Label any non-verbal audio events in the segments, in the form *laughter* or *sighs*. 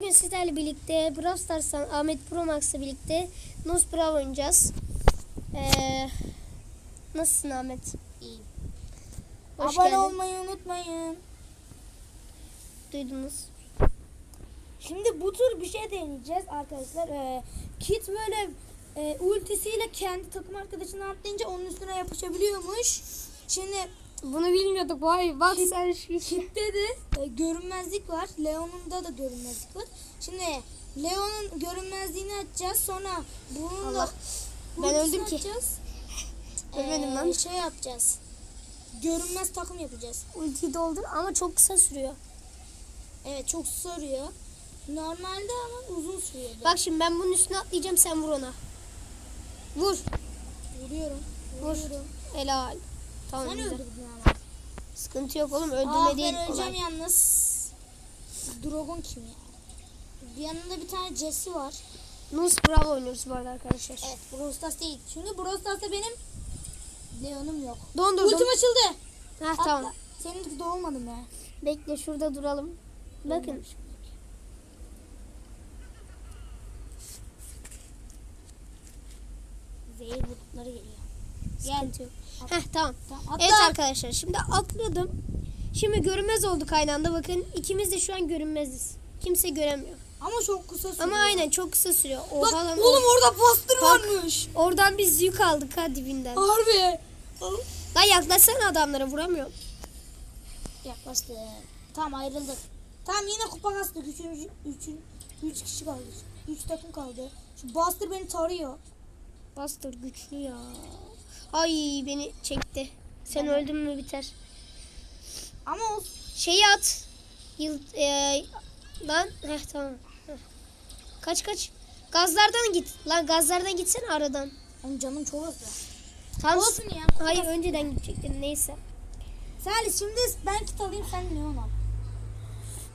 Bugün sizlerle birlikte Brawl Stars'tan Ahmet Pro Max'la birlikte Nos Brawl oynayacağız. Ee, nasılsın Ahmet? İyi. Hoş Abone geldin. olmayı unutmayın. Duydunuz. Şimdi bu tür bir şey deneyeceğiz arkadaşlar. Ee, Kit böyle e, ultisiyle kendi takım arkadaşını atlayınca onun üstüne yapışabiliyormuş. Şimdi Bunu bilmiyorduk. Vay bak Kit- sen şu Kit'te de e, görünmezlik var. Leon'unda da görünmezlik var. Şimdi Leon'un görünmezliğini açacağız. Sonra bunun da. Ben öldüm ki. açacağız. *laughs* Ölmedim Ee, lan. Şey yapacağız. Görünmez takım yapacağız. ultiyi doldur ama çok kısa sürüyor. Evet çok soruyor. Normalde ama uzun sürüyor. Bak şimdi ben bunun üstüne atlayacağım sen vur ona. Vur. Vuruyorum. Vur. Vuruyorum. Helal. Tamam Sen güzel. öldürdün ama. Sıkıntı yok oğlum Aa, öldürme değil. ben öleceğim olay. yalnız. Dragon kim ya? Bir yanında bir tane Jesse var. Nos Brawl oynuyoruz bu arada arkadaşlar. Evet Brawl Stars değil. Çünkü Brawl Stars'ta benim Leon'um yok. Dondurdum. Ultim açıldı. Heh, Atla. tamam. Senin de olmadım ya. Bekle şurada duralım. Bakın. Zehir bulutları geliyor. Sıkıntı yok. Heh tamam. Tamam, atla. Evet arkadaşlar şimdi atladım. Şimdi görünmez olduk aynı anda bakın. ikimiz de şu an görünmeziz. Kimse göremiyor. Ama çok kısa sürüyor. Ama aynen çok kısa sürüyor. Bak Oha lan, oğlum orada bastır Bak. varmış. Oradan biz yük aldık ha dibinden. Harbi. Lan yaklaşsana adamlara vuramıyorum. Yaklaştı. Tamam ayrıldık. Tamam yine kupa kastık. Üçüncü, üçün, üç kişi kaldı. Üç takım kaldı. Şu Buster beni tarıyor. Bastır güçlü ya. Ay beni çekti. Sen öldün mü biter. Ama o Şeyi at. Yıl, e, lan heh tamam. Heh. Kaç kaç. Gazlardan git. Lan gazlardan gitsene aradan. onun canım çok azdı. Tam Olsun ya. Hayır önceden gidecektin neyse. Salih şimdi ben kit alayım sen Leon al.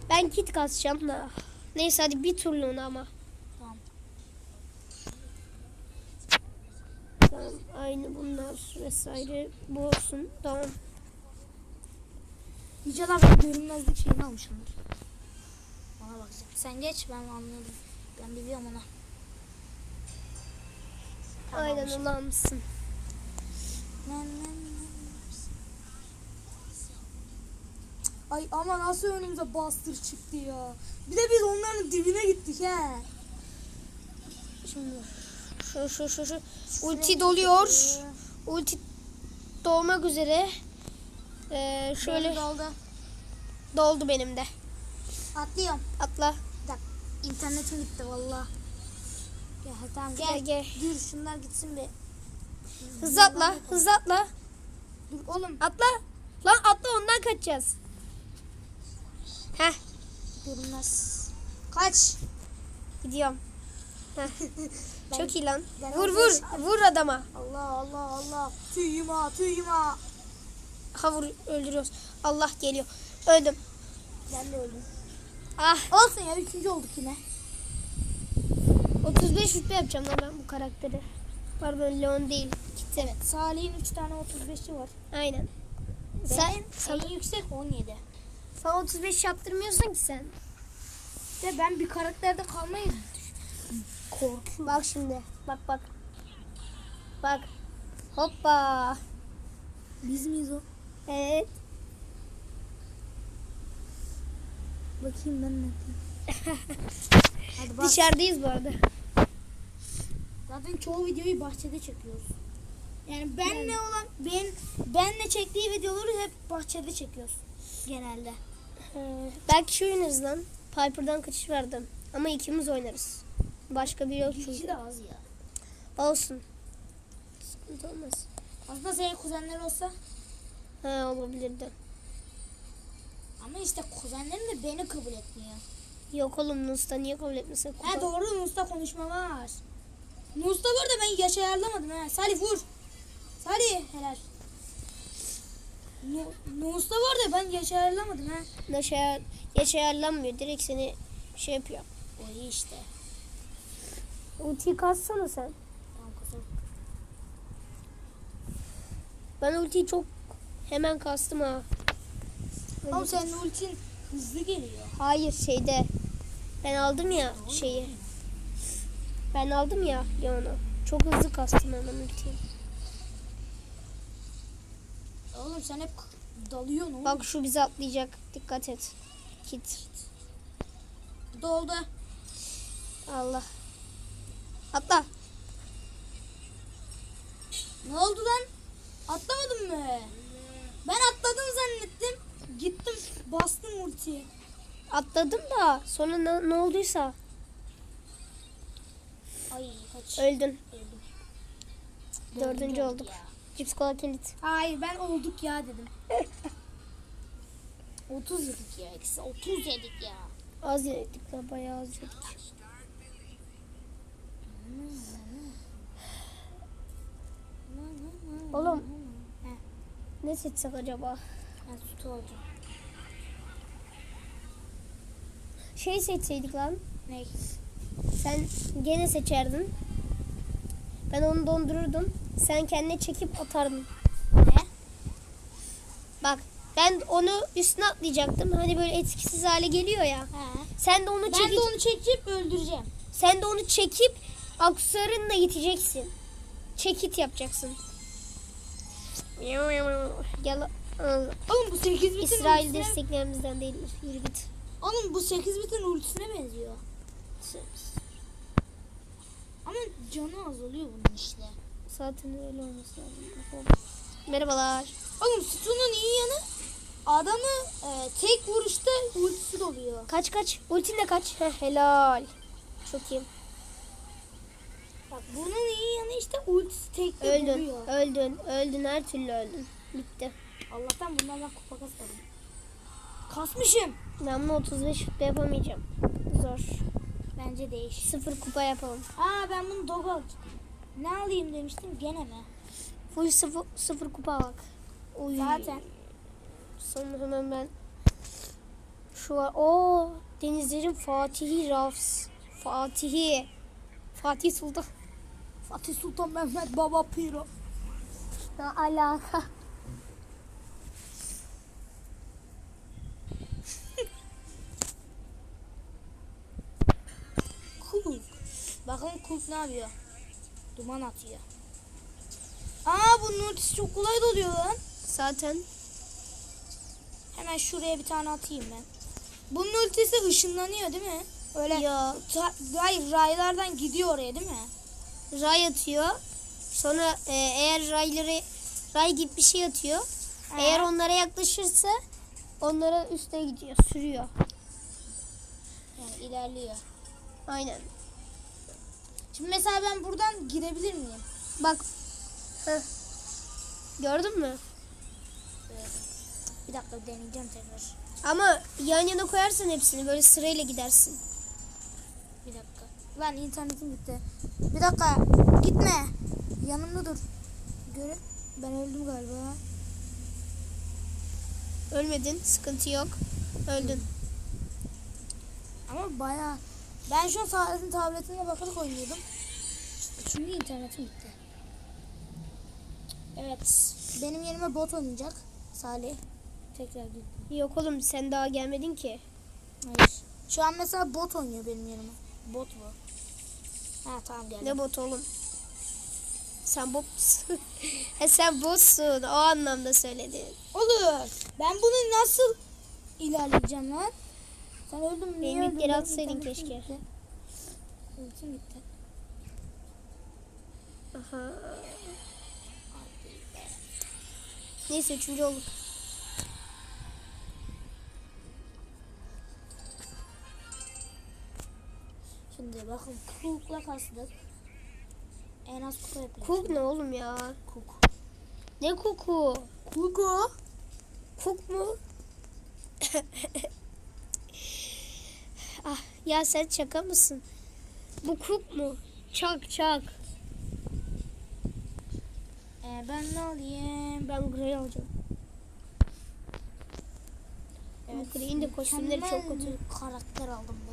Ben kit kasacağım da. Neyse hadi bir turluğuna ama. Aynı bunlar vesaire bu olsun tamam. İnşallah ben görünmezlik şeyini almışımdır. Ona bakacağım. Sen geç ben anladım. Ben biliyorum ona. Tamam, Aynen onu nan. Ay ama nasıl önümüze Buster çıktı ya. Bir de biz onların dibine gittik he. Şimdi Şu şu şu şu. Ulti doluyor. Ulti dolmak üzere. Ee, şöyle Şöyle oldu. doldu benim de. Atlıyorum. Atla. Dakika. İnternetim gitti valla. Gel tamam Gel gel. gel. Dur şunlar gitsin bir. Hızlı atla. Hızlı atla. Dur oğlum. Atla. Lan atla ondan kaçacağız. Heh Görünmez. Kaç. gidiyorum. Çok iyi lan. Vur vur. Vur adama. Allah Allah Allah. Tüyüm ha tüyüm ha. Vur öldürüyoruz. Allah geliyor. Öldüm. Ben de öldüm. Ah Olsun ya üçüncü olduk yine. 35 rütbe yapacağım lan ben bu karakteri. Pardon Leon değil. Gitti. Evet. Salih'in 3 tane 35'i var. Aynen. Sen, sen, en yüksek 17. sen 35 yaptırmıyorsun ki sen. Ve ben bir karakterde kalmayı korkuyorum. Bak şimdi. Bak bak. Bak. Hoppa. Biz miyiz o? Evet. Bakayım ben ne *laughs* Hadi bak. Dışarıdayız bu arada. Zaten çoğu videoyu bahçede çekiyoruz. Yani benle olan ben benle çektiği videoları hep bahçede çekiyoruz genelde. Ee, belki şu oynarız lan. Piper'dan kaçış verdim. Ama ikimiz oynarız. Başka biri yok İki çünkü. de az ya. Olsun. Sıkıntı olmaz. Aslında senin kuzenler olsa Ha olabilirdi. ama işte kuzenlerim de beni kabul etmiyor. Yok oğlum Nus'ta niye kabul etmesin? Ha doğru Nus'ta konuşma var. Nus'ta var da ben yaş ayarlamadım ha. Salih vur. Salih helal. Nu- Nus'ta var da ben yaş ayarlamadım ha. Yaşa, yaş ayarlanmıyor. Direkt seni şey yapıyor. O işte. Ultiyi kassana sen. Tamam. Ben ultiyi çok hemen kastım ha. Ama senin ultin hızlı geliyor. Hayır şeyde Ben aldım ya şeyi. Ben aldım ya Leon'u. Çok hızlı kastım hemen ultiyi. Oğlum sen hep dalıyorsun oğlum. Bak şu bizi atlayacak. Dikkat et. Kit. Doldu. Allah. Atla. Ne oldu lan? Atlamadın mı? Ben atladım zannettim. Gittim bastım ultiye. Atladım da sonra ne, ne olduysa Ay kaç. öldün. Öldüm. Dördüncü olduk olduk. ya. Cips kola kilit. Hayır ben olduk ya dedim. *laughs* 30 yedik ya. Eksi 30 yedik ya. Az yedik la bayağı az yedik. Oğlum. Heh, Ne seçsek acaba? ben sütü olacağım. Şey seçseydik lan. Ne? Sen gene seçerdin. Ben onu dondururdum. Sen kendine çekip atardın. Ne? Bak ben onu üstüne atlayacaktım. Hani böyle etkisiz hale geliyor ya. He. Sen de onu Ben çekip de onu çekip öldüreceğim. sen de onu çekip aksarınla iteceksin. Çekit yapacaksın. Gel. Oğlum bu 8 bitin İsrail ultisine- desteklerimizden değildir. Yürü git. Oğlum bu 8 bitin ultisine benziyor. Ama canı azalıyor bunun işte. Zaten öyle olması lazım. Merhabalar. Oğlum sütunun iyi yanı adamı e, tek vuruşta ultisi doluyor. Kaç kaç. Ultin de kaç. Heh, helal. Çok iyi. Bunun iyi yanı işte ultisi tekte Öldün. vuruyor. Öldün. Öldün. Her türlü öldün. Bitti. Allah'tan bundan ben kupa kasmadım. Kasmışım. Ben bunu 35 şutta yapamayacağım. Zor. Bence değiş. Sıfır kupa yapalım. Aa ben bunu dog alacağım. Ne alayım demiştim gene mi? Full sıfır, sıfır kupa bak. Uy. Zaten. Sonra hemen ben şu var. Oo, denizlerin Fatihi Rafs. Fatihi. Fatih Sultan. Fatih Sultan Mehmet Baba Piro. Ne alaka? Kuluk. Bakın Kuluk ne yapıyor? Duman atıyor. Aa bunun ultisi çok kolay doluyor lan. Zaten Hemen şuraya bir tane atayım ben. Bunun ultisi ışınlanıyor değil mi? Öyle ya hayır raylardan gidiyor oraya değil mi? Ray atıyor. Sonra e, eğer rayları ray gibi bir şey atıyor. Ha. Eğer onlara yaklaşırsa onlara üstüne gidiyor, sürüyor. Yani ilerliyor. Aynen. Şimdi mesela ben buradan girebilir miyim? Bak. Heh. Gördün mü? Bir dakika deneyeceğim tekrar. Ama yan yana koyarsan hepsini böyle sırayla gidersin. Lan internetim gitti. Bir dakika. Gitme. Yanımda dur. Göre ben öldüm galiba. Ölmedin, sıkıntı yok. Öldün. Ama baya. Ben şu an tabletin tabletine bakarak oynuyordum. Çünkü internetim gitti. Evet. Benim yerime bot oynayacak. Salih. Tekrar gitti. Yok oğlum sen daha gelmedin ki. Hayır. Şu an mesela bot oynuyor benim yerime. Bot bu. Ha tamam geldi. Ne bot oğlum? Sen botsun. *laughs* He sen botsun. O anlamda söyledim. Olur. Ben bunu nasıl ilerleyeceğim lan? Sen öldün mü? Benim yere Benim atsaydın keşke. gitti. Ultim. Aha. Neyse üçüncü olduk. Şimdi bakın Cook'la kastık. En az kupa yapacağız. Kuk ne oğlum ya? Cook. Ne kuku? Cook'u. Kuk mu? *laughs* ah ya sen şaka mısın? Bu kuk mu? Çak çak. Ee, ben ne alayım? Ben Grey alacağım. Evet, Grey'in de kostümleri çok kötü. karakter aldım beyler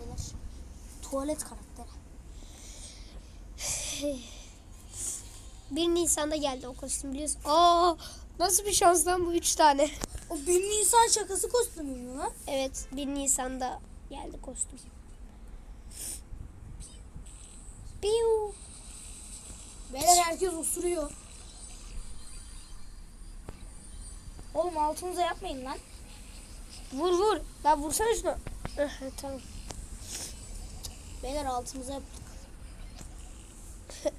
tuvalet karakteri. *sighs* 1 Nisan'da geldi o kostüm biliyorsun. Aa nasıl bir şans lan bu 3 tane. O 1 Nisan şakası kostümü mü lan? Evet 1 Nisan'da geldi kostüm. Piu. Beyler herkes osuruyor. Oğlum altınıza yapmayın lan. Vur vur. Lan vursana şunu. tamam. Beyler altımıza yaptık. *laughs*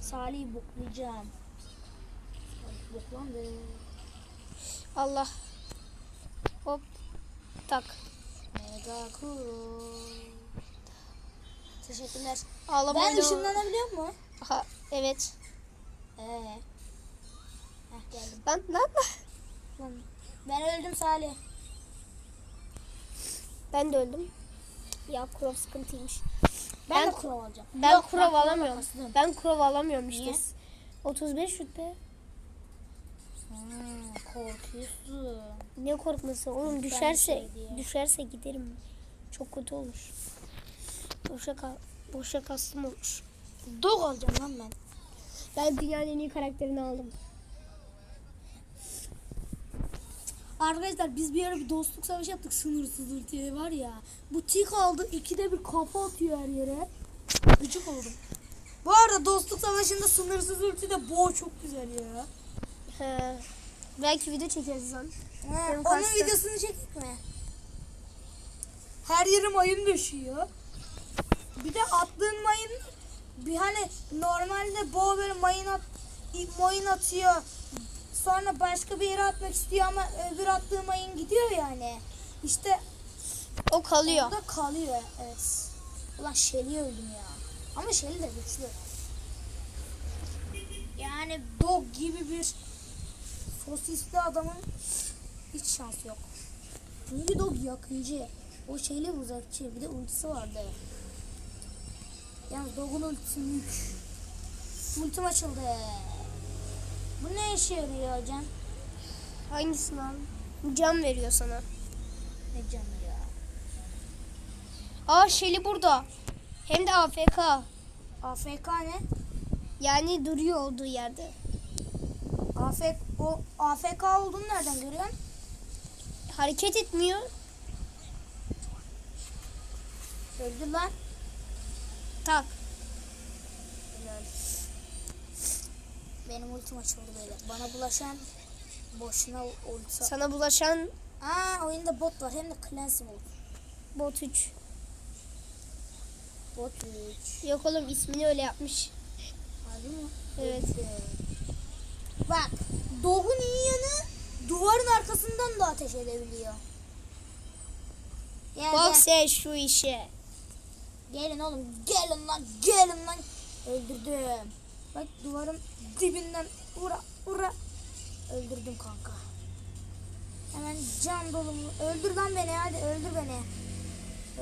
Salih'i boklayacağım. Salih Boklandı. Allah. Hop. Tak. Mega cool. Teşekkürler. Ağlama Ben ışınlanabiliyor mu? Aha, evet. Ee. Heh geldim. Lan lan lan. Lan, Ben öldüm Salih. Ben de öldüm. Ya kurov sıkıntıymış. Ben, Ben- de kurav alacağım. Ben Yok, kurov alamıyorum. kastım. Ben kurov alamıyorum işte. Niye? 35 rütbe. Hmm, korkuyorsun. Ne korkması oğlum düşerse şey düşerse giderim. Çok kötü olur. Boşa ka boşa kastım olur. Dog alacağım lan ben. Ben dünyanın en iyi karakterini aldım. Arkadaşlar biz bir ara bir dostluk savaşı yaptık sınırsız ultiye var ya. Bu tik aldı ikide bir kafa atıyor her yere. Gıcık oldum. Bu arada dostluk savaşında sınırsız ulti de boğ çok güzel ya. He. Belki video çekeriz lan. He, onun kaçtı. videosunu çektik mi? Her yere mayın düşüyor. Bir de attığın mayın bir hani normalde boğa böyle mayın at, mayın atıyor. Sonra başka bir yere atmak istiyor ama öbür attığı mayın gidiyor yani. İşte O kalıyor. orada kalıyor. Evet. Ulan Shelly'i öldüm ya. Ama Shelly de güçlü. Yani dog gibi bir sosisli adamın hiç şansı yok. Çünkü dog yakıcı. O şeyle uzakçı. Bir de ultisi vardı. Yalnız dog'un ultisi mük. Ultim açıldı. Bu ne işe yarıyor hocam? Hangisini abi? Can veriyor sana. Ne canı ya? Aa Shelly burada. Hem de AFK. AFK ne? Yani duruyor olduğu yerde. AFK, o AFK olduğunu nereden görüyorsun? Hareket etmiyor. Öldü lan. Tak. Benim ultim açıldı böyle. Bana bulaşan boşuna ulti. Sana bulaşan Aa oyunda bot var hem de Clancy bot. bot 3. Bot 3. Yok oğlum ismini öyle yapmış. Harbi mi? Evet. Bak Dog'un iyi yanı duvarın arkasından da ateş edebiliyor. Gel, Bak gel. sen şu işe. Gelin oğlum gelin lan gelin lan. Öldürdüm. Bak duvarın dibinden ura ura. Öldürdüm kanka. Hemen can dolu mu? Öldür lan beni hadi öldür beni.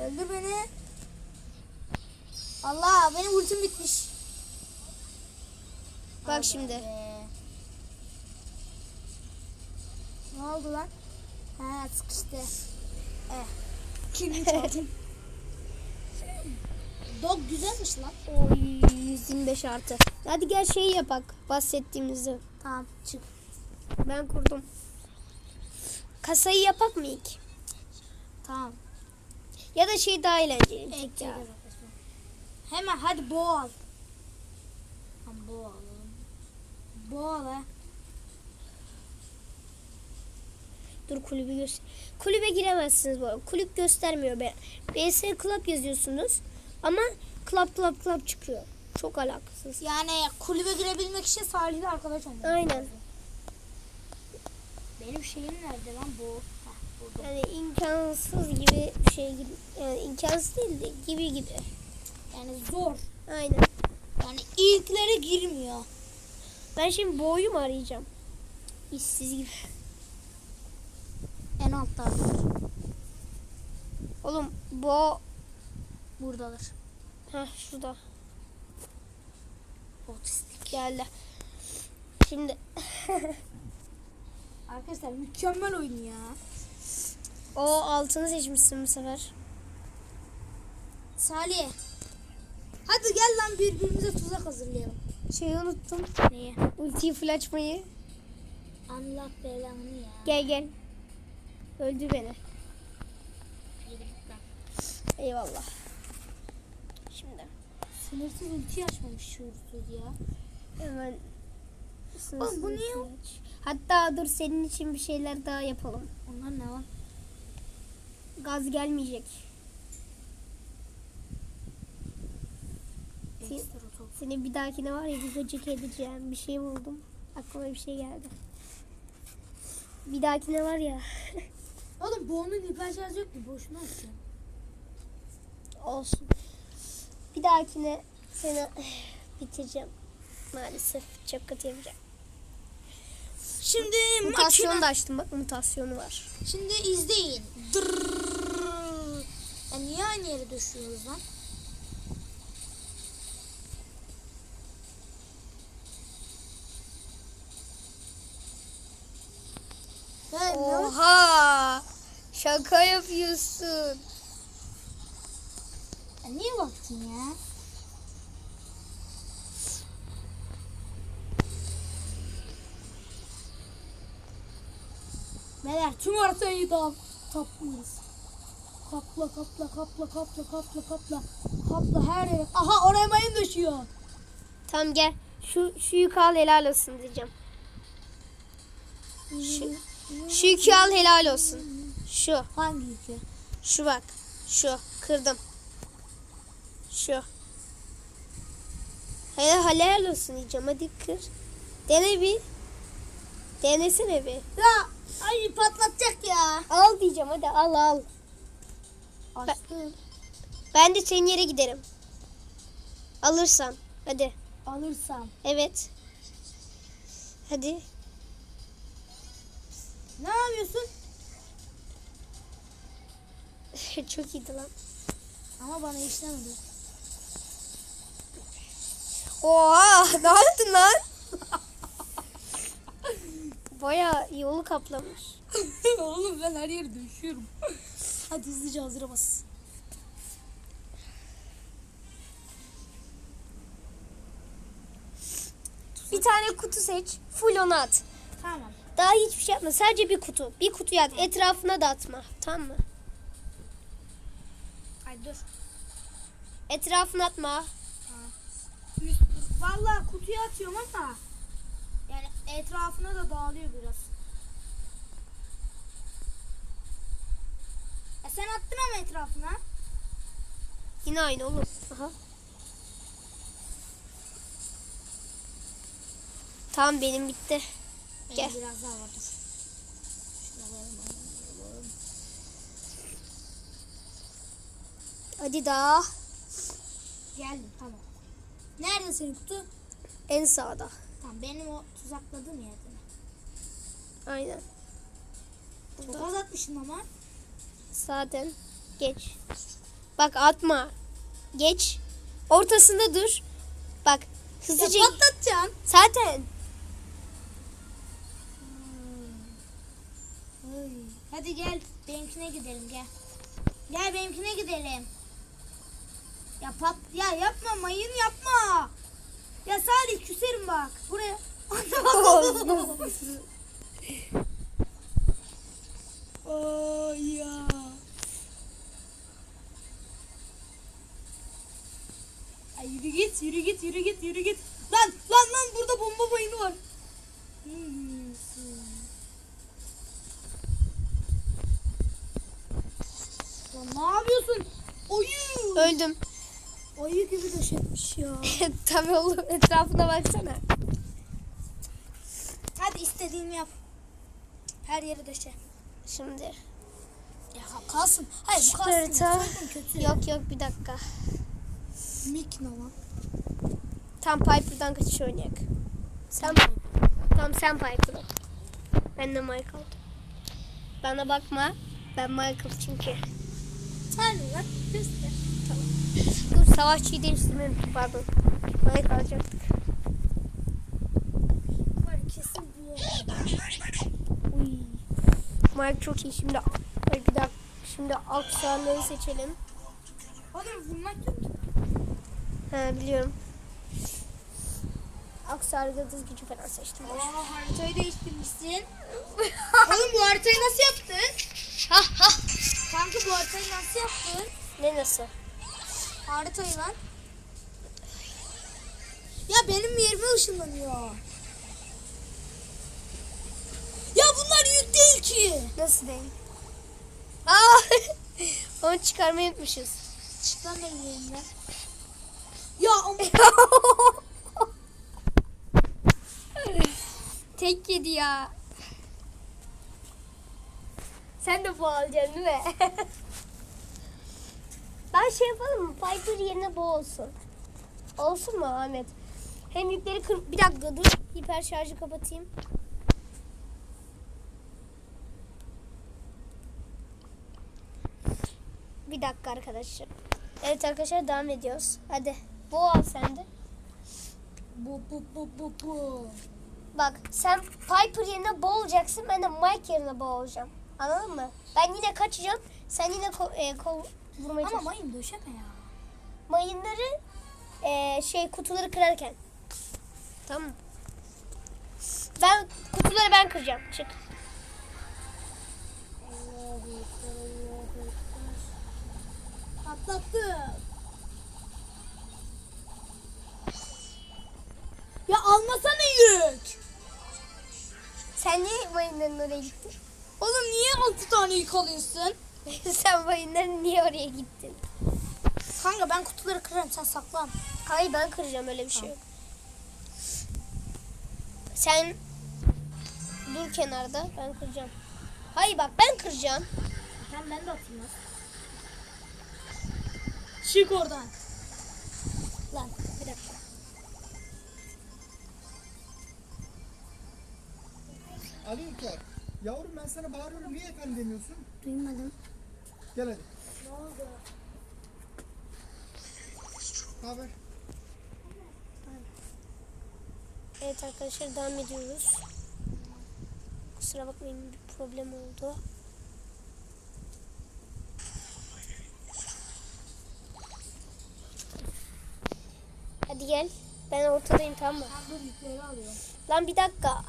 Öldür beni. Allah benim ultim bitmiş. Bak Aga şimdi. be. Ne oldu lan? Ha sıkıştı. Eh. Kimi çaldın? *laughs* Dog güzelmiş lan. Oy 125 artı. Hadi gel şeyi yapak. Bahsettiğimizi. Tamam çık. Ben kurdum. Kasayı yapak mı ilk? Tamam. Ya da şey daha eğlenceli. Ekle ya. Hemen hadi boğal. Tamam boğal alalım. Boğal ha. Dur kulübü göster. Kulübe giremezsiniz bu arada. Kulüp göstermiyor. be. BS Club yazıyorsunuz. Ama Club Club Club çıkıyor. Çok alakasız. Yani kulübe girebilmek için Salih'le arkadaş olmak Aynen. Benim şeyim nerede lan bu? Heh. Yani imkansız gibi bir şey gibi. Yani imkansız değil de gibi gibi. Yani zor. Aynen. Yani ilklere girmiyor. Ben şimdi boğuyu mu arayacağım? İşsiz gibi. En altta Oğlum bo buradalar. Heh şurada Otistik. geldi. Şimdi *laughs* Arkadaşlar mükemmel oyun ya. o altını seçmişsin bu sefer. Salih. Hadi gel lan birbirimize tuzak hazırlayalım. Şeyi unuttum. Niye? Ultiyi full açmayı. Allah belanı ya. Gel gel. Öldü beni. Eyvallah. Sınırsız ulti açmamış şuursuz ya. hemen Oğlum bu niye- sınırsız Hatta dur senin için bir şeyler daha yapalım. Onlar ne lan? Gaz gelmeyecek. Sen-. Seni bir dahakine var ya bir gıcık edeceğim. Bir şey buldum. Aklıma bir şey geldi. Bir dahakine var ya. Oğlum bu onun hiper şarjı yok ki. Boşuna açacağım. Olsun. Bir dahakine seni *sighs* bitireceğim. Maalesef çok kötü yapacağım. Şimdi Mutasyonu da açtım bak mutasyonu var. Şimdi izleyin. Dırrrr. Ya niye aynı yere düşüyoruz lan? Oha! Şaka yapıyorsun. Niye baktın ya? Beyler tüm haritayı da taplıyoruz. Kapla kapla kapla kapla kapla kapla. Kapla her yere. Aha oraya mayın düşüyor. Tamam gel. Şu şu yükü al helal olsun diyeceğim. Şu, şu yükü al helal olsun. Şu. Hangi yükü? Şu bak. Şu. Kırdım. Şu. Helal, helal olsun diyeceğim. Hadi kır. Dene bir. Denesene bir. Ya ay patlatacak ya. Al diyeceğim hadi al al. Açtım. Ben de senin yere giderim. Alırsan. Hadi. Alırsam. Evet. Hadi. Ne yapıyorsun? *laughs* Çok iyiydi lan. Ama bana işlemedi. Oha ne yaptın lan? Baya yolu kaplamış. *laughs* Oğlum ben her yere düşüyorum. Hadi hızlıca hazıra bas. Bir tane kutu seç. Full onu at. Tamam. Daha hiçbir şey yapma. Sadece bir kutu. Bir kutuyu at. Etrafına da atma. Tamam mı? Ay dur. Etrafına atma. Vallahi kutuya atıyorum ama yani etrafına da dağılıyor biraz. E sen attın ama etrafına. Yine aynı olur. Aha. Tamam benim bitti. Benim Gel. biraz daha var dur. Şuraları alalım. Hadi daha. Geldim tamam. Nerede senin kutu? En sağda. Tamam benim o tuzakladığım yerde. mi? Aynen. Çok az atmışsın ama. Zaten geç. Bak atma. Geç. Ortasında dur. Bak Ya hızlıca. patlatacaksın. Zaten. Hadi gel benimkine gidelim gel. Gel benimkine gidelim. Ya pat ya yapma mayın yapma. Ya Salih küserim bak. Buraya. *laughs* Ay ya. Ay yürü git, yürü git, yürü git, yürü git. Lan, lan, lan burada bomba mayını var. Ne yapıyorsun? Oyu. Öldüm. Ayı gibi döşetmiş ya. *laughs* Tabii oğlum etrafına baksana. Hadi istediğini yap. Her yere döşe. Şimdi. Ya kalsın. Hayır bu kalsın. Sakın kötü. Yok yok bir dakika. Mik ne lan? Tam Piper'dan kaçış oynayak. Sen Tamam sen Piper ol. Ben de Michael. Bana bakma. Ben Michael çünkü. Sen lan? Göster. Dur savaşçıyı değiştirmeyi unuttum, pardon. Michael alacaktık. Var kesin bu. Uy. Mike çok iyi. Şimdi bir dakika. Şimdi aksesuarları seçelim. Oğlum vurmak yok. He biliyorum. Aksesuar yıldız gücü falan seçtim. Aa haritayı değiştirmişsin. *laughs* Oğlum bu haritayı nasıl yaptın? Ha ha. Kanka bu haritayı nasıl yaptın? Ne nasıl? Haritayı lan. Ya benim yerime ışınlanıyor. Ya bunlar yük değil ki. Nasıl değil? Aa! *laughs* Onu çıkarmayı unutmuşuz. Çık lan benim yerimden. Ya *laughs* ama Tek yedi ya. Sen de bu alacaksın değil mi? *laughs* ben şey yapalım mı? Piper yerine bu olsun. Olsun mu Ahmet? Hem yükleri kır... Bir dakika dur. Hiper şarjı kapatayım. Bir dakika arkadaşlar. Evet arkadaşlar devam ediyoruz. Hadi. Bu al sen de. bu bu bu bu bu. Bak sen Piper yerine boğulacaksın. Ben de Mike yerine boğulacağım. Anladın mı? Ben yine kaçacağım. Sen yine ko- e, ko- vurmaya Ama mayın döşeme ya. Mayınları e, şey kutuları kırarken. Tamam? Ben kutuları ben kıracağım. Çık. Atlattım. Ya almasana yük. Sen niye mayınların oraya gittin? Oğlum niye altı tane yük alıyorsun? *laughs* sen mayınların niye oraya gittin? Kanka ben kutuları kırarım sen saklan. Hayır ben kıracağım öyle bir şey yok. Sen dur kenarda ben kıracağım. Hayır bak ben kıracağım. Tamam ben de atayım lan. Çık oradan. Lan bir dakika. Ali İlker, yavrum ben sana bağırıyorum niye efendim demiyorsun? Duymadım. Gel hadi. Ne oldu? Ne haber? Evet arkadaşlar devam ediyoruz. Kusura bakmayın bir problem oldu. Hadi gel. Ben ortadayım tamam mı? Ben dur yükleri alıyorum. Lan bir dakika.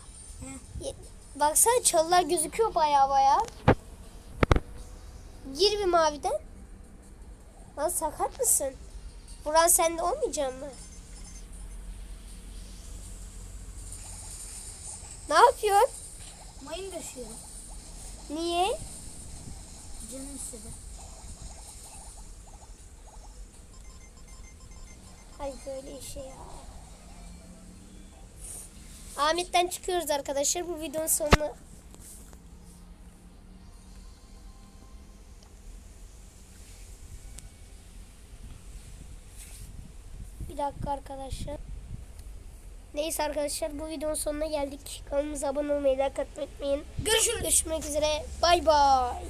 Baksana çalılar gözüküyor baya baya. Gir bir maviden. Lan sakat mısın? Buran sende olmayacak mı? Ne yapıyorsun? Mayın döşüyorum. Niye? Canım istedi. Hay böyle işe ya. Ahmet'ten çıkıyoruz arkadaşlar. Bu videonun sonuna Bir dakika arkadaşlar. Neyse arkadaşlar bu videonun sonuna geldik. Kanalımıza abone olmayı, like atmayı unutmayın. Görüşürüz. Görüşmek üzere. Bay bay.